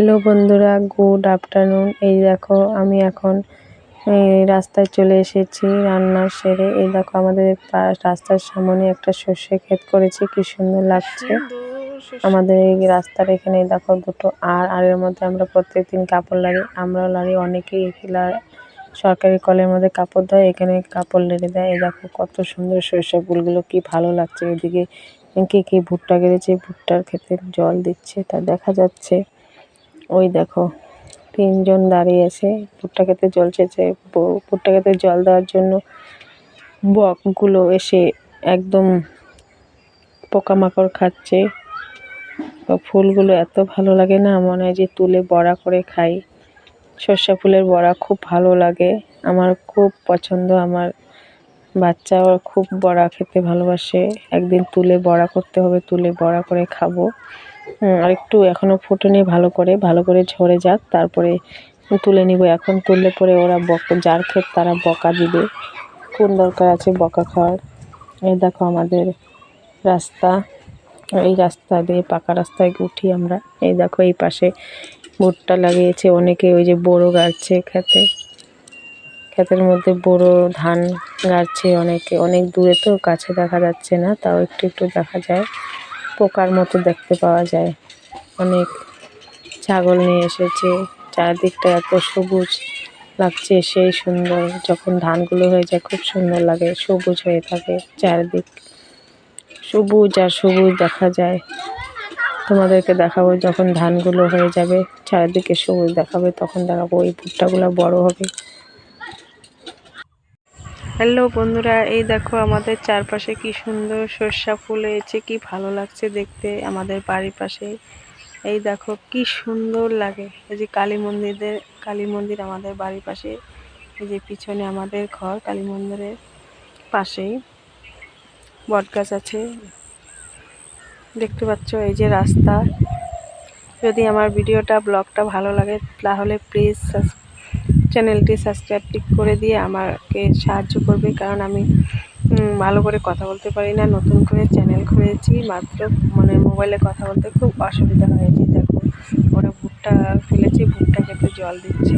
Hello বন্ধুরা, good afternoon. এই দেখো, আমি এখন রাস্তায় চলে এসেছি রান্নার সেরে। এই দেখো, আমাদের রাস্তার সামনে একটা সর্ষে ক্ষেত করেছি, কি সুন্দর লাগছে। আমাদের এই রাস্তার এখানে দেখো, দুটো আর আর এর মধ্যে আমরা প্রত্যেক দিন কাপড় লাড়ি, আমরাও লাড়ি, অনেকেই সরকারি কলের মধ্যে কাপড় দেয়, এখানে কাপড় লেড়ে দেয়। এই দেখো, কত সুন্দর সর্ষে ফুলগুলো, কি ভালো লাগছে এদিকে। কি কি ভুট্টা গেড়েছে, ভুট্টার ক্ষেতে জল দিচ্ছে, তা দেখা যাচ্ছে। ওই দেখো, তিনজন দাঁড়িয়ে আছে। ভুট্টা খেতে জল চেয়েছে। ভুট্টা খেতে জল দেওয়ার জন্য বকগুলো এসে একদম পোকামাকড় খাচ্ছে। ফুলগুলো এত ভালো লাগে না, মনে হয় যে তুলে বড়া করে খাই। সর্ষে ফুলের বড়া খুব ভালো লাগে। আমার খুব পছন্দ আমার বাচ্চাও খুব বড়া খেতে ভালোবাসে। একদিন তুলে বড়া করতে হবে, তুলে বড়া করে খাব। আর একটু এখনও ফুটে ভালো করে ভালো করে ঝরে যাক, তারপরে তুলে নিব। এখন তুললে পরে ওরা বক, যার ক্ষেত তারা বকা দিবে। কোন দরকার আছে বকা খাওয়ার? এই দেখো আমাদের রাস্তা। এই রাস্তা দিয়ে, পাকা রাস্তায় উঠি আমরা। এই দেখো এই পাশে ভুট্টা লাগিয়েছে, অনেকে ওই যে বড়ো গাড়ছে খেতে। ক্ষেতের মধ্যে বড়ো ধান গাড়ছে অনেকে। অনেক দূরে তো, কাছে দেখা যাচ্ছে না, তাও একটু একটু দেখা যায়। পোকার মতো দেখতে পাওয়া যায়। অনেক ছাগল নিয়ে এসেছে। চারদিকটা এত সবুজ লাগছে, সেই সুন্দর। যখন ধানগুলো হয়ে যায়, খুব সুন্দর লাগে, সবুজ হয়ে থাকে চারদিক। সবুজ আর সবুজ দেখা যায়। তোমাদেরকে দেখাবো যখন ধানগুলো হয়ে যাবে, চারিদিকে সবুজ দেখাবে, তখন দেখাবো ওই ভুট্টাগুলো বড় হবে। হ্যালো বন্ধুরা, এই দেখো আমাদের চারপাশে কি সুন্দর সর্ষা ফুল হয়েছে কি ভালো লাগছে দেখতে আমাদের বাড়ির পাশে। এই দেখো কি সুন্দর লাগে, এই যে কালী মন্দিরের, কালী মন্দির আমাদের বাড়ির পাশে, এই যে পিছনে আমাদের ঘর কালী মন্দিরের পাশেই। বটগাছ আছে, দেখতে পাচ্ছ এই যে রাস্তা। যদি আমার ভিডিওটা, ব্লগটা ভালো লাগে তাহলে প্লিজ চ্যানেলটি সাবস্ক্রাইব করে দিয়ে আমাকে সাহায্য করবে, কারণ আমি ভালো করে কথা বলতে পারি না। নতুন করে চ্যানেল খুলেছি, মাত্র মানে মোবাইলে কথা বলতে খুব অসুবিধা হয়েছে। দেখো, ওরা ভুট্টা ফেলেছে, ভুট্টা খেতে জল দিচ্ছে।